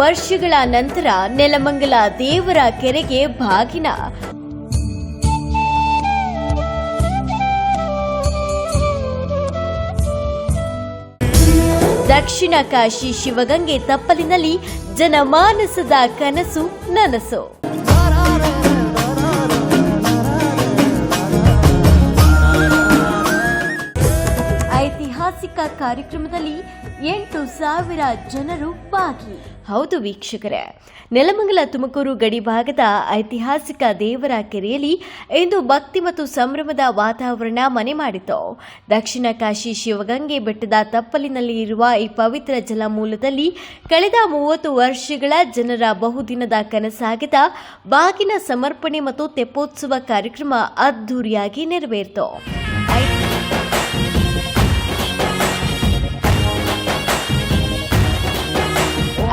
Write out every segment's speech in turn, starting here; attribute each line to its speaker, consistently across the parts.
Speaker 1: ವರ್ಷಗಳ ನಂತರ ನೆಲಮಂಗಲ ದೇವರ ಕೆರೆಗೆ ಭಾಗಿನ ದಕ್ಷಿಣ ಕಾಶಿ ಶಿವಗಂಗೆ ತಪ್ಪಲಿನಲ್ಲಿ ಜನಮಾನಸದ ಕನಸು ನನಸು. ಕಾರ್ಯಕ್ರಮದಲ್ಲಿ ಎಂಟು ಸಾವಿರ ಜನರು ಭಾಗಿ. ಹೌದು ವೀಕ್ಷಕರೇ, ನೆಲಮಂಗಲ ತುಮಕೂರು ಗಡಿ ಭಾಗದ ಐತಿಹಾಸಿಕ ದೇವರ ಕೆರೆಯಲ್ಲಿ ಇಂದು ಭಕ್ತಿ ಮತ್ತು ಸಂಭ್ರಮದ ವಾತಾವರಣ ಮನೆ ಮಾಡಿತು. ದಕ್ಷಿಣ ಕಾಶಿ ಶಿವಗಂಗೆ ಬೆಟ್ಟದ ತಪ್ಪಲಿನಲ್ಲಿ ಇರುವ ಈ ಪವಿತ್ರ ಜಲಮೂಲದಲ್ಲಿ ಕಳೆದ ಮೂವತ್ತು ವರ್ಷಗಳ ಜನರ ಬಹುದಿನದ ಕನಸಾಗಿದ್ದ ಬಾಗಿನ ಸಮರ್ಪಣೆ ಮತ್ತು ತೆಪ್ಪೋತ್ಸವ ಕಾರ್ಯಕ್ರಮ ಅದ್ದೂರಿಯಾಗಿ ನೆರವೇರಿತು.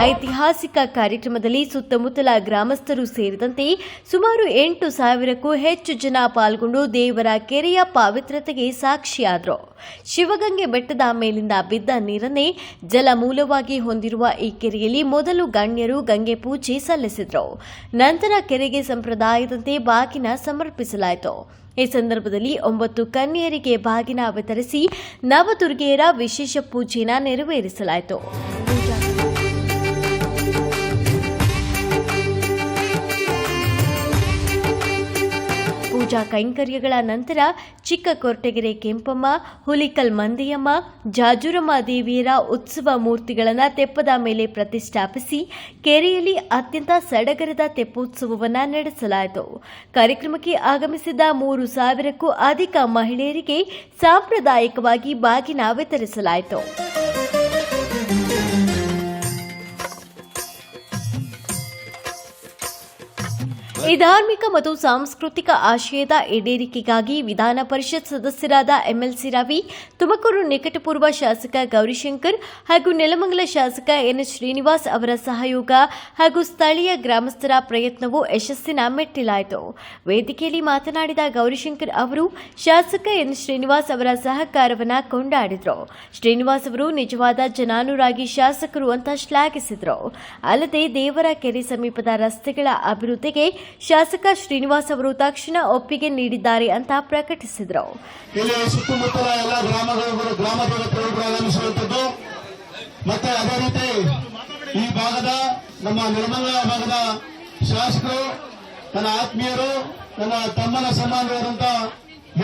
Speaker 1: ಐತಿಹಾಸಿಕ ಕಾರ್ಯಕ್ರಮದಲ್ಲಿ ಸುತ್ತಮುತ್ತಲ ಗ್ರಾಮಸ್ಥರು ಸೇರಿದಂತೆ ಸುಮಾರು ಎಂಟು ಸಾವಿರಕ್ಕೂ ಹೆಚ್ಚು ಜನ ಪಾಲ್ಗೊಂಡು ದೇವರ ಕೆರೆಯ ಪಾವಿತ್ರತೆಗೆ ಸಾಕ್ಷಿಯಾದರು. ಶಿವಗಂಗೆ ಬೆಟ್ಟದ ಮೇಲಿಂದ ಬಿದ್ದ ನೀರನ್ನೇ ಜಲಮೂಲವಾಗಿ ಹೊಂದಿರುವ ಈ ಕೆರೆಯಲ್ಲಿ ಮೊದಲು ಗಣ್ಯರು ಗಂಗೆ ಪೂಜೆ ಸಲ್ಲಿಸಿದರು. ನಂತರ ಕೆರೆಗೆ ಸಂಪ್ರದಾಯದಂತೆ ಬಾಗಿನ ಸಮರ್ಪಿಸಲಾಯಿತು. ಈ ಸಂದರ್ಭದಲ್ಲಿ ಒಂಬತ್ತು ಕನ್ಯರಿಗೆ ಬಾಗಿನ ವಿತರಿಸಿ ನವದುರ್ಗೆಯರ ವಿಶೇಷ ಪೂಜೆನ ನೆರವೇರಿಸಲಾಯಿತು. ಪೂಜಾ ಕೈಂಕರ್ಯಗಳ ನಂತರ ಚಿಕ್ಕ ಕೊರಟಗೆರೆ ಕೆಂಪಮ್ಮ, ಹುಲಿಕಲ್ ಮಂದಿಯಮ್ಮ, ಜಾಜುರಮ್ಮ ದೇವಿಯರ ಉತ್ಸವ ಮೂರ್ತಿಗಳನ್ನು ತೆಪ್ಪದ ಮೇಲೆ ಪ್ರತಿಷ್ಠಾಪಿಸಿ ಕೆರೆಯಲ್ಲಿ ಅತ್ಯಂತ ಸಡಗರದ ತೆಪ್ಪೋತ್ಸವವನ್ನು ನಡೆಸಲಾಯಿತು. ಕಾರ್ಯಕ್ರಮಕ್ಕೆ ಆಗಮಿಸಿದ ಮೂರು ಸಾವಿರಕ್ಕೂ ಅಧಿಕ ಮಹಿಳೆಯರಿಗೆ ಸಾಂಪ್ರದಾಯಿಕವಾಗಿ ಬಾಗಿನ ವಿತರಿಸಲಾಯಿತು. ಈ ಧಾರ್ಮಿಕ ಮತ್ತು ಸಾಂಸ್ಕೃತಿಕ ಆಶಯದ ಈಡೇರಿಕೆಗಾಗಿ ವಿಧಾನ ಪರಿಷತ್ ಸದಸ್ಯರಾದ ಎಂಎಲ್ಸಿ ರವಿ, ತುಮಕೂರು ನಿಕಟಪೂರ್ವ ಶಾಸಕ ಗೌರಿಶಂಕರ್ ಹಾಗೂ ನೆಲಮಂಗಲ ಶಾಸಕ ಎನ್ ಶ್ರೀನಿವಾಸ್ ಅವರ ಸಹಯೋಗ ಹಾಗೂ ಸ್ಥಳೀಯ ಗ್ರಾಮಸ್ಥರ ಪ್ರಯತ್ನವು ಯಶಸ್ಸಿನ ಮೆಟ್ಟಿಲಾಯಿತು. ವೇದಿಕೆಯಲ್ಲಿ ಮಾತನಾಡಿದ ಗೌರಿಶಂಕರ್ ಅವರು, ಶಾಸಕ ಎನ್ ಶ್ರೀನಿವಾಸ್ ಅವರ ಸಹಕಾರವನ್ನು ಕೊಂಡಾಡಿದರು. ಶ್ರೀನಿವಾಸ್ ಅವರು ನಿಜವಾದ ಜನಾನುರಾಗಿ ಶಾಸಕರು ಅಂತ ಶ್ಲಾಘಿಸಿದರು. ಅಲ್ಲದೆ ದೇವರ ಕೆರೆ ಸಮೀಪದ ರಸ್ತೆಗಳ ಅಭಿವೃದ್ಧಿಗೆ ಶಾಸಕ ಶ್ರೀನಿವಾಸ್ ಅವರು ತಕ್ಷಣ ಒಪ್ಪಿಗೆ ನೀಡಿದ್ದಾರೆ ಅಂತ ಪ್ರಕಟಿಸಿದರು.
Speaker 2: ಸುತ್ತಮುತ್ತಲ ಎಲ್ಲ ಗ್ರಾಮಗಳು ಗ್ರಾಮ ದೇವತೆಗಳು ಕೂಡ ಆಗಮಿಸುವಂತದ್ದು. ಮತ್ತೆ ಅದೇ ರೀತಿ ಈ ಭಾಗದ ನಮ್ಮ ನಿರ್ಮಲ ಭಾಗದ ಶಾಸಕರು, ನನ್ನ ಆತ್ಮೀಯರು, ನನ್ನ ತಮ್ಮನ ಸಮಾನರಾದಂತ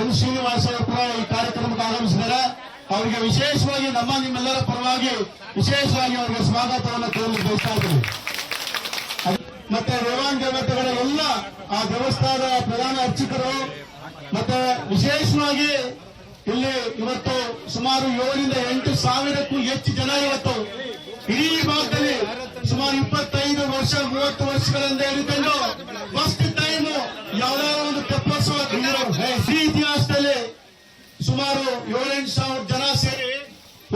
Speaker 2: ಎನ್ ಶ್ರೀನಿವಾಸ ಅವರು ಕೂಡ ಈ ಕಾರ್ಯಕ್ರಮಕ್ಕೆ ಆಗಮಿಸಿದ್ದಾರೆ. ಅವರಿಗೆ ವಿಶೇಷವಾಗಿ ನಮ್ಮ ನಿಮ್ಮೆಲ್ಲರ ಪರವಾಗಿ ವಿಶೇಷವಾಗಿ ಅವರಿಗೆ ಸ್ವಾಗತವನ್ನು ಕೇಳಲು ಬಯಸ್ತಾ ಇದ್ದೀನಿ. ಮತ್ತೆ ರೇವಾನ್ ದೇವತೆಗಳ ಎಲ್ಲ ಆ ದೇವಸ್ಥಾನದ ಪ್ರಧಾನ ಅರ್ಚಕರು, ಮತ್ತೆ ವಿಶೇಷವಾಗಿ ಇಲ್ಲಿ ಇವತ್ತು ಸುಮಾರು ಏಳರಿಂದ ಎಂಟು ಸಾವಿರಕ್ಕೂ ಹೆಚ್ಚು ಜನ ಇವತ್ತು ಇಡೀ ಭಾಗದಲ್ಲಿ ಸುಮಾರು ಇಪ್ಪತ್ತೈದು ವರ್ಷ, ಮೂವತ್ತು ವರ್ಷಗಳಿಂದ ಹಿಡಿಕೊಂಡು ಫಸ್ಟ್ ಟೈಮ್ ಯಾವ್ದಾದ್ರು ಒಂದು ತೆಪ್ಪೋತ್ಸವ ಈ ಇತಿಹಾಸದಲ್ಲಿ ಸುಮಾರು ಏಳೆಂಟು ಸಾವಿರ ಜನ ಸೇರಿ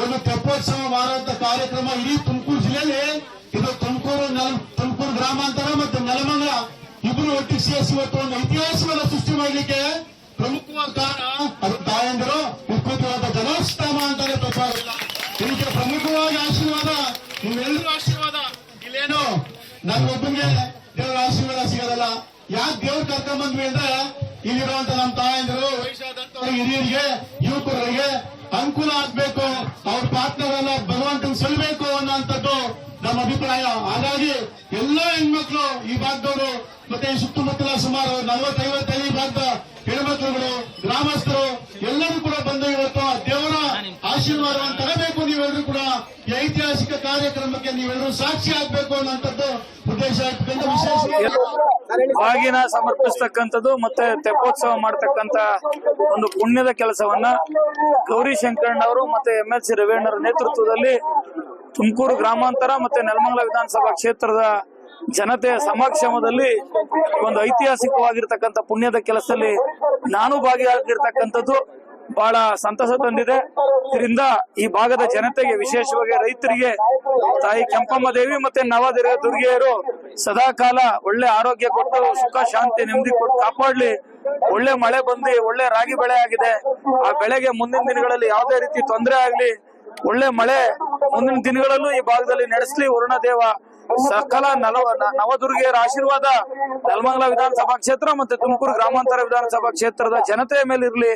Speaker 2: ಒಂದು ತೆಪ್ಪೋತ್ಸವ ಮಾಡುವಂತ ಕಾರ್ಯಕ್ರಮ ಇಡೀ ತುಮಕೂರು ಜಿಲ್ಲೆಯಲ್ಲಿ ಇದು ತುಮಕೂರು ತುಮಕೂರು ಗ್ರಾಮಾಂತರ ಮತ್ತು ನೆಲಮಂಗಲ ಇಬ್ಬರು ಒಟ್ಟಿಗೆ ಸೇರಿಸಿ ಇವತ್ತು ಒಂದು ಇತಿಹಾಸವನ್ನು ಸೃಷ್ಟಿ ಮಾಡಲಿಕ್ಕೆ ಪ್ರಮುಖವಾದ ಕಾರಣ ಅದು ತಾಯಂದರು ಉತ್ಕೃತವಾದ ಜನೋತ್ಸವ ಅಂತಾನೆ ತಪ್ಪಾಗಿಲ್ಲ. ಇದಕ್ಕೆ ಪ್ರಮುಖವಾಗಿ ಆಶೀರ್ವಾದ, ನಿಮ್ಮೆಲ್ಲರೂ ಆಶೀರ್ವಾದ. ಇಲ್ಲೇನು? ನನ್ಗೊಬ್ಬನಿಗೆ ದೇವರ ಆಶೀರ್ವಾದ ಸಿಗೋದಲ್ಲ. ಯಾಕೆ ದೇವ್ರ ಕರ್ಕೊಂಡ್ ಬಂದ್ವಿ ಅಂದ್ರೆ, ಇಲ್ಲಿರುವಂತ ನಮ್ಮ ತಾಯಂದಿರು ಹಿರಿಯರಿಗೆ, ಯುವಕರಿಗೆ ಅನುಕೂಲ ಆಗ್ಬೇಕು. ಅವ್ರ ಪಾತ್ರಗಳನ್ನ ಭಗವಂತನ ಸಲ್ಬೇಕು ಅನ್ನೋಂಥದ್ದು ನಮ್ಮ ಅಭಿಪ್ರಾಯ. ಹಾಗಾಗಿ ಎಲ್ಲ ಹೆಣ್ಮಕ್ಳು ಈ ಭಾಗದವರು ಮತ್ತೆ ಸುತ್ತಮುತ್ತಲ ಸುಮಾರು ನಲವತ್ತೈವತ್ತೈದು ಭಾಗದ ಹೆಣ್ಮಕ್ಳುಗಳು, ಗ್ರಾಮಸ್ಥರು ಎಲ್ಲರೂ ಕೂಡ ಬಂದು ಇವತ್ತು ದೇವರ ಆಶೀರ್ವಾದವನ್ನು ತರಬೇಕು. ನೀವೆಲ್ಲರೂ ಕೂಡ ಈ ಐತಿಹಾಸಿಕ ಕಾರ್ಯಕ್ರಮಕ್ಕೆ ನೀವೆಲ್ಲರೂ ಸಾಕ್ಷಿ ಆಗ್ಬೇಕು ಅನ್ನೋಂಥದ್ದು ಉದ್ದೇಶ ಇಟ್ಕೊಂಡು ವಿಶೇಷವಾಗಿ
Speaker 3: ಬಾಗಿನ ಸಮರ್ಪಿಸ್ತಕ್ಕಂಥದ್ದು ಮತ್ತೆ ತೆಪ್ಪೋತ್ಸವ ಮಾಡತಕ್ಕಂತ ಒಂದು ಪುಣ್ಯದ ಕೆಲಸವನ್ನ ಗೌರಿ ಶಂಕರಣ್ಣವರು ಮತ್ತೆ ಎಂ ಎಲ್ ಸಿ ನೇತೃತ್ವದಲ್ಲಿ ತುಮಕೂರು ಗ್ರಾಮಾಂತರ ಮತ್ತೆ ನೆಲಮಂಗಲ ವಿಧಾನಸಭಾ ಕ್ಷೇತ್ರದ ಜನತೆಯ ಸಮಕ್ಷಮದಲ್ಲಿ ಒಂದು ಐತಿಹಾಸಿಕವಾಗಿರ್ತಕ್ಕಂಥ ಪುಣ್ಯದ ಕೆಲಸದಲ್ಲಿ ನಾನು ಭಾಗಿಯಾಗಿರ್ತಕ್ಕಂಥದ್ದು ಬಹಳ ಸಂತಸ ತಂದಿದೆ. ಇದರಿಂದ ಈ ಭಾಗದ ಜನತೆಗೆ, ವಿಶೇಷವಾಗಿ ರೈತರಿಗೆ, ತಾಯಿ ಕೆಂಪಮ್ಮ ದೇವಿ ಮತ್ತೆ ನವದುರ್ಗ ದುರ್ಗೆಯರು ಸದಾ ಕಾಲ ಒಳ್ಳೆ ಆರೋಗ್ಯ ಕೊಟ್ಟು, ಸುಖ, ಶಾಂತಿ, ನೆಮ್ಮದಿ ಕೊಟ್ಟು ಕಾಪಾಡ್ಲಿ. ಒಳ್ಳೆ ಮಳೆ ಬಂದು, ಒಳ್ಳೆ ರಾಗಿ ಬೆಳೆ ಆಗಿದೆ. ಆ ಬೆಳೆಗೆ ಮುಂದಿನ ದಿನಗಳಲ್ಲಿ ಯಾವುದೇ ರೀತಿ ತೊಂದರೆ ಆಗ್ಲಿ ಒಳ್ಳೆ ಮಳೆ ಮುಂದಿನ ದಿನಗಳಲ್ಲೂ ಈ ಭಾಗದಲ್ಲಿ ನಡೆಸಲಿ ವರುಣ ದೇವ. ಸಕಲ ನಲವ ನವದುರ್ಗಿಯರ ಆಶೀರ್ವಾದ ನೆಲಮಂಗಲ ವಿಧಾನಸಭಾ ಕ್ಷೇತ್ರ ಮತ್ತೆ ತುಮಕೂರು ಗ್ರಾಮಾಂತರ ವಿಧಾನಸಭಾ ಕ್ಷೇತ್ರದ ಜನತೆಯ ಮೇಲೆ ಇರ್ಲಿ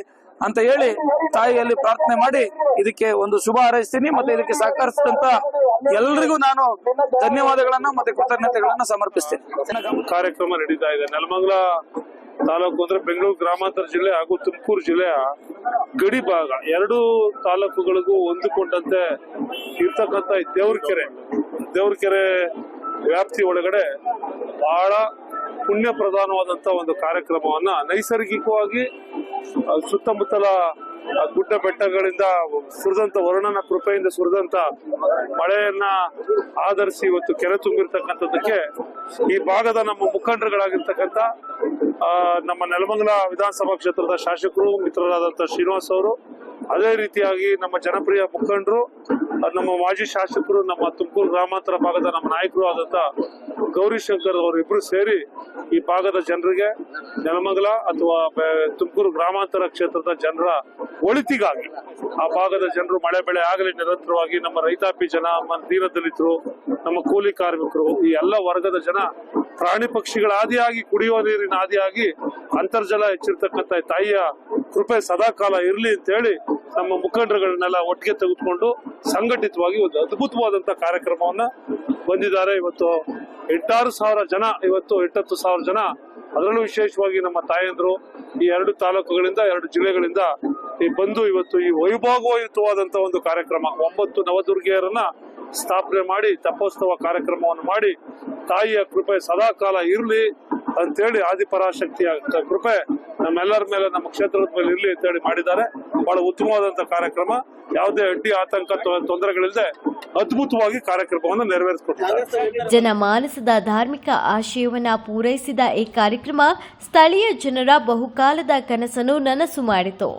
Speaker 3: ಅಂತ ಹೇಳಿ ತಾಯಿಯಲ್ಲಿ ಪ್ರಾರ್ಥನೆ ಮಾಡಿ ಇದಕ್ಕೆ ಒಂದು ಶುಭ ಹಾರೈಸ್ತೀನಿ ಮತ್ತೆ ಇದಕ್ಕೆ ಸಹಕರಿಸಿದಂತ ಎಲ್ರಿಗೂ ನಾನು ಧನ್ಯವಾದಗಳನ್ನ ಮತ್ತೆ ಕೃತಜ್ಞತೆಗಳನ್ನ ಸಮರ್ಪಿಸ್ತೀನಿ.
Speaker 4: ಕಾರ್ಯಕ್ರಮ ನಡೀತಾ ಇದೆ. ನೆಲಮಂಗಲ ತಾಲೂಕು ಅಂದ್ರೆ ಬೆಂಗಳೂರು ಗ್ರಾಮಾಂತರ ಜಿಲ್ಲೆ ಹಾಗೂ ತುಮಕೂರು ಜಿಲ್ಲೆಯ ಗಡಿ ಭಾಗ. ಎರಡು ತಾಲೂಕುಗಳಿಗೂ ಹೊಂದಿಕೊಂಡಂತೆ ಇರ್ತಕ್ಕಂಥ ಈ ದೇವ್ರಕೆರೆ. ದೇವ್ರಕೆರೆ ವ್ಯಾಪ್ತಿ ಒಳಗಡೆ ಬಹಳ ಪುಣ್ಯ ಪ್ರಧಾನವಾದಂತ ಒಂದು ಕಾರ್ಯಕ್ರಮವನ್ನ ನೈಸರ್ಗಿಕವಾಗಿ ಸುತ್ತಮುತ್ತಲ ಗುಡ್ಡ ಬೆಟ್ಟಗಳಿಂದ ಸುರಿದಂತ ವರುಣನ ಕೃಪೆಯಿಂದ ಸುರಿದಂತ ಮಳೆಯನ್ನ ಆಧರಿಸಿ ಇವತ್ತು ಕೆರೆ ತುಂಬಿರ್ತಕ್ಕಂಥದ್ದಕ್ಕೆ ಈ ಭಾಗದ ನಮ್ಮ ಮುಖಂಡರುಗಳಾಗಿರ್ತಕ್ಕಂಥ ಆ, ನಮ್ಮ ನೆಲಮಂಗಲ ವಿಧಾನಸಭಾ ಕ್ಷೇತ್ರದ ಶಾಸಕರು ಮಿತ್ರರಾದಂತ ಶ್ರೀನಿವಾಸ್ ಅವರು ಅದೇ ರೀತಿಯಾಗಿ ನಮ್ಮ ಜನಪ್ರಿಯ ಮುಖಂಡರು ನಮ್ಮ ಮಾಜಿ ಶಾಸಕರು, ನಮ್ಮ ತುಮಕೂರು ಗ್ರಾಮಾಂತರ ಭಾಗದ ನಮ್ಮ ನಾಯಕರು ಆದಂತ ಗೌರಿಶಂಕರ್ ಶಂಕರ್ ಇಬ್ರು ಸೇರಿ ಈ ಭಾಗದ ಜನರಿಗೆ ನೆಲಮಂಗಲ ಅಥವಾ ತುಮಕೂರು ಗ್ರಾಮಾಂತರ ಕ್ಷೇತ್ರದ ಜನರ ಒಳಿತಿಗಾಗಿ ಆ ಭಾಗದ ಜನರು ಮಳೆ ಬೆಳೆ ಆಗಲಿ ನಿರಂತರವಾಗಿ ನಮ್ಮ ರೈತಾಪಿ ಜನ, ನಮ್ಮ ದೀನ ನಮ್ಮ ಕೂಲಿ ಕಾರ್ಮಿಕರು, ಈ ಎಲ್ಲ ವರ್ಗದ ಜನ ಪ್ರಾಣಿ ಪಕ್ಷಿಗಳ ಆದಿಯಾಗಿ ಕುಡಿಯುವ ನೀರಿನ ಆದಿಯಾಗಿ ಅಂತರ್ಜಲ ಹೆಚ್ಚಿರ್ತಕ್ಕಂಥ ತಾಯಿಯ ಕೃಪೆ ಸದಾಕಾಲ ಇರಲಿ ಅಂತ ಹೇಳಿ ನಮ್ಮ ಮುಖಂಡರುಗಳನ್ನೆಲ್ಲ ಒಟ್ಟಿಗೆ ತೆಗೆದುಕೊಂಡು ಸಂಘಟಿತವಾಗಿ ಒಂದು ಅದ್ಭುತವಾದಂತ ಕಾರ್ಯಕ್ರಮವನ್ನ ಬಂದಿದ್ದಾರೆ. ಇವತ್ತು ಎಂಟಾರು ಸಾವಿರ ಜನ, ಇವತ್ತು ಎಂಟತ್ತು ಸಾವಿರ ಜನ, ಅದರಲ್ಲೂ ವಿಶೇಷವಾಗಿ ನಮ್ಮ ತಾಯಂದ್ರು ಈ ಎರಡು ತಾಲೂಕುಗಳಿಂದ, ಎರಡು ಜಿಲ್ಲೆಗಳಿಂದ ಈ ಬಂದು ಇವತ್ತು ಈ ವೈಭೋಗಯುತವಾದಂತ ಒಂದು ಕಾರ್ಯಕ್ರಮ, ಒಂಬತ್ತು ನವದುರ್ಗಿಯರನ್ನ ಸ್ಥಾಪನೆ ಮಾಡಿ, ತಪೋತ್ಸವ ಕಾರ್ಯಕ್ರಮವನ್ನು ಮಾಡಿ, ತಾಯಿಯ ಕೃಪೆ ಸದಾಕಾಲ ಇರಲಿ ಅಂತೇಳಿ ಆದಿಪರಾಶಕ್ತಿಯ ಕೃಪೆ ನಮ್ಮೆಲ್ಲರ ಮೇಲೆ, ನಮ್ಮ ಕ್ಷೇತ್ರದ ಮೇಲೆ ಇರಲಿ ಅಂತೇಳಿ ಮಾಡಿದ್ದಾರೆ. ಬಹಳ ಉತ್ತಮವಾದಂತಹ ಕಾರ್ಯಕ್ರಮ. ಯಾವುದೇ ಅಡ್ಡಿ, ಆತಂಕ ತೊಂದರೆಗಳಿಲ್ಲದೆ ಅದ್ಭುತವಾಗಿ ಕಾರ್ಯಕ್ರಮವನ್ನು ನೆರವೇರಿಸಿಕೊಟ್ಟಿದ್ದಾರೆ.
Speaker 1: ಜನಮಾನಸದ ಧಾರ್ಮಿಕ ಆಶಯವನ್ನ ಪೂರೈಸಿದ ಈ ಕಾರ್ಯಕ್ರಮ ಸ್ಥಳೀಯ ಜನರ ಬಹುಕಾಲದ ಕನಸನ್ನು ನನಸು ಮಾಡಿತು.